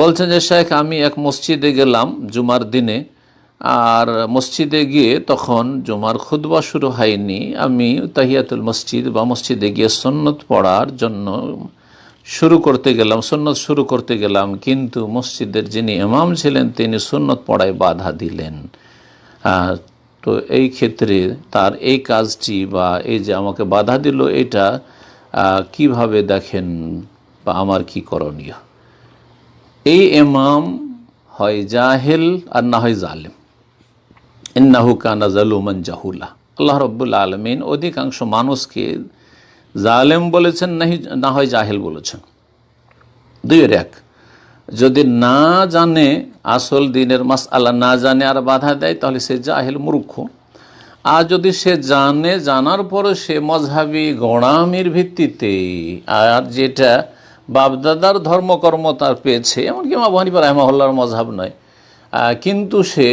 বলছেন যে, শেখ, আমি এক মসজিদে গেলাম জুমার দিনে আর মসজিদে গিয়ে তখন জুমার খুদবা শুরু হয়নি। আমি তাহিয়াতুল মসজিদ বা মসজিদে গিয়ে সন্নত পড়ার জন্য শুরু করতে গেলাম, সন্নত শুরু করতে গেলাম। কিন্তু মসজিদের যিনি ইমাম ছিলেন, তিনি সন্নত পড়ায় বাধা দিলেন। তো এই ক্ষেত্রে তার এই কাজটি বা এই যে আমাকে বাধা দিল, এটা কীভাবে দেখেন বা আমার কি করণীয়? এই ইমাম হয় জাহেল আর না হয় জালেম। ইন্নাহু কানা জালুমান জাহুলা। আল্লাহ রব্বুল আলমিন অধিকাংশ মানুষকে জালেম বলেছেন নাহি না হয় জাহেল বলেছেন। দুইয়ের এক, যদি না জানে আসল দিনের মাস আল্লাহ না জানে আর বাধা দেয়, তাহলে সে জাহেল, মূর্খ। আর যদি সে জানে, জানার পরে সে মজহাবি গোড়ামির ভিত্তিতে, আর যেটা বাপদাদার ধর্মকর্ম তার পেয়েছে এমনকি মা হানিফা রাহমাহুল্লার মজহাব নয়। কিন্তু সে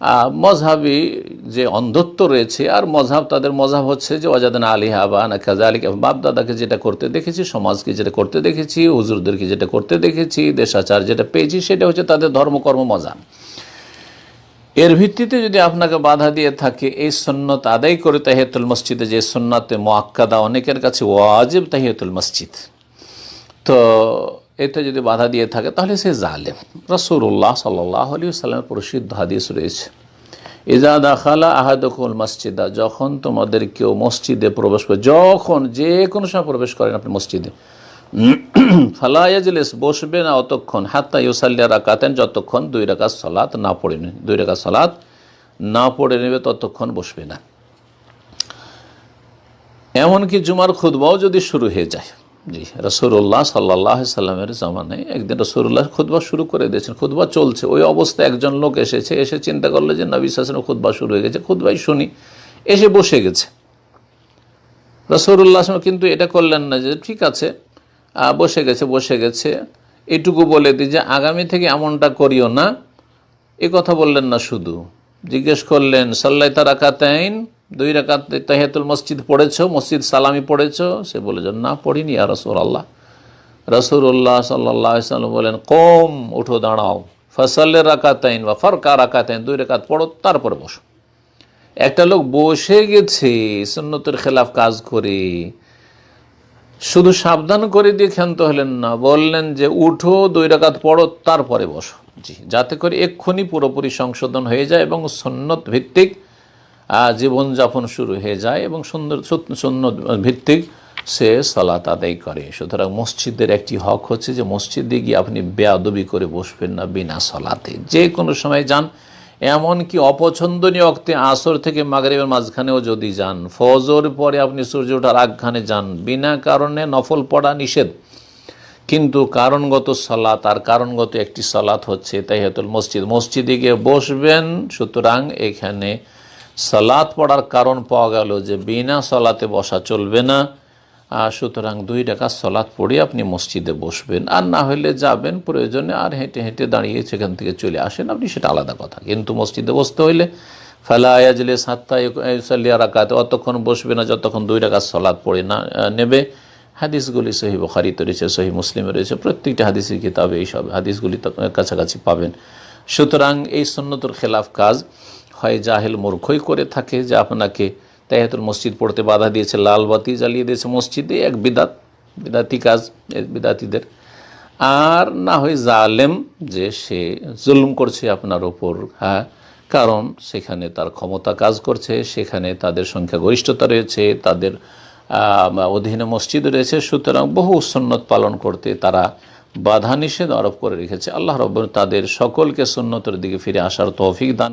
আহ, মজহাবি যে অন্ধত্ব রয়েছে আর মজহাব তাদের মজহাব হচ্ছে যে অজাদান আলী হাবা না কাজা আলী বাপদাদাকে যেটা করতে দেখেছি সমাজকে যেটা করতে দেখেছি হুজুরদেরকে যেটা করতে দেখেছি দেশাচার যেটা পেয়েছি সেটা হচ্ছে তাদের ধর্মকর্ম মজাব এর ভিত্তিতে যদি আপনাকে বাধা দিয়ে থাকে এই সন্ন্যত আদায় করে তাহিয়াতুল মসজিদে যে সন্ন্যতে মোয়াক্কাদা অনেকের কাছে ওয়াজিব তাহিয়াতুল মসজিদ। তো এতে যদি বাধা দিয়ে থাকে, তাহলে সে জালেম। রসুল্লাহ সাল্লাহ আলী সাল্লামের প্রসিদ্ধ হাদিস রয়েছে। ইজা দাখালা আহাদকুল মসজিদা যখন তোমাদের কেউ মসজিদে প্রবেশ করে, যখন যে কোনো সময় প্রবেশ করেন আপনি মসজিদে। ফালায়াজলিস বসবে না অতক্ষণ, হাত্তা ইউসাল্লিয়া রাকাতেন যতক্ষণ দুই রাকাত সলাত না পড়ে নেবে দুই রাকাত সলাত না পড়ে নেবে, ততক্ষণ বসবে না। এমনকি জুমার খুদবাও যদি শুরু হয়ে যায় জি রসুল্লাহ সাল্লাহ সাল্লামের জামানায় একদিন রসুল্লাহ খুদবা শুরু করে দিয়েছেন খুদবা চলছে, ওই অবস্থায় একজন লোক এসেছে, এসে চিন্তা করল যে নবী শাসনের খুদবা শুরু হয়ে গেছে খুদবাই শুনি, এসে বসে গেছে। রসুল্লাহ কিন্তু এটা করলেন না যে ঠিক আছে বসে গেছে বসে গেছে, এটুকু বলে দিই যে আগামী থেকে এমনটা করিও না, এ কথা বললেন না শুধু, জিজ্ঞেস করলেন সাল্লাই তারাকাতাইন দুই রাকাত তাহিয়াতুল মসজিদ পড়েছো, মসজিদ সালামি পড়েছ। সে বলে যে, না, পড়িনি আর রসুল আল্লাহ রসুল্লাহ সাল্লাহ সাল্লাম বলেন, কম, উঠো, দাঁড়াও। ফসলের রাকাতাইন বা ফরকা রাকাতাইন, দুই রাকাত পড়ো, তারপরে বসো। একটা লোক বসে গেছে, সুন্নতের খেলাফ কাজ করে। শুধু সাবধান করে দিয়ে ক্ষান্ত হলেন না, বললেন যে, উঠো, দুই রাকাত পড়ো, তারপরে বসো। জি, যাতে করে এক্ষুনি পুরোপুরি সংশোধন হয়ে যায় এবং সন্ন্যত ভিত্তিক জীবনযাপন শুরু হয়ে যায় এবং সুন্দর সন্ন্যত ভিত্তিক সে সালাত আদায় করে। সুতরাং মসজিদের একটি হক হচ্ছে যে মসজিদে গিয়ে আপনি বেয়াদবি করে বসবেন না বিনা সলাতে। যে কোনো সময় যান, এমনকি অপছন্দনীয় অক্তে আসর থেকে মাগরিবের মাঝখানেও যদি যান, ফজর পরে আপনি সূর্য ওঠার আগখানে যান, বিনা কারণে নফল পড়া নিষেধ। কিন্তু কারণগত সালাত আর কারণগত একটি সালাত হচ্ছে তাহিয়াতুল মসজিদ। মসজিদে গিয়ে বসবেন, সুতরাং এখানে সালাত পড়ার কারণ পাওয়া গেল যে বিনা সলাতে বসা চলবে না। সুতরাং দুই টাকা সলাৎ পড়ে আপনি মসজিদে বসবেন। আর না হলে যাবেন, প্রয়োজনে আর হেঁটে হেঁটে দাঁড়িয়ে সেখান থেকে চলে আসেন আপনি, সেটা আলাদা কথা। কিন্তু মসজিদে বসতে হইলে ফেলা আয়াজলে সাতটা সাল্লিয়া রাকাতে অতক্ষণ বসবে না যতক্ষণ দুই টাকা সলাৎ পড়ে না নেবে। হাদিসগুলি সহি বখারিতে রয়েছে, সহি মুসলিমে রয়েছে, প্রত্যেকটা হাদিসের কিতাবে এইসব হাদিসগুলি কাছাকাছি পাবেন। সুতরাং এই সন্ন্যতর খেলাফ কাজ হয় জাহেল মূর্খই করে থাকে যে আপনাকে তাহিয়াতুল মসজিদ পড়তে বাধা দিয়েছে, লাল বাতি জ্বালিয়ে দিয়েছে মসজিদে, এক বিদাত, বিদাতি কাজ বিদাতিদের। আর না হয় জালেম যে সে জুলুম করছে আপনার ওপর হ্যাঁ? কারণ সেখানে তার ক্ষমতা কাজ করছে, সেখানে তাদের সংখ্যাগরিষ্ঠতা রয়েছে, তাদের অধীনে মসজিদ রয়েছে, সুতরাং বহু সুন্নত পালন করতে তারা বাধা নিষেধ আরোপ করে রেখেছে। আল্লাহ রব তাদের সকলকে সুন্নতের দিকে ফিরে আসার তৌফিক দান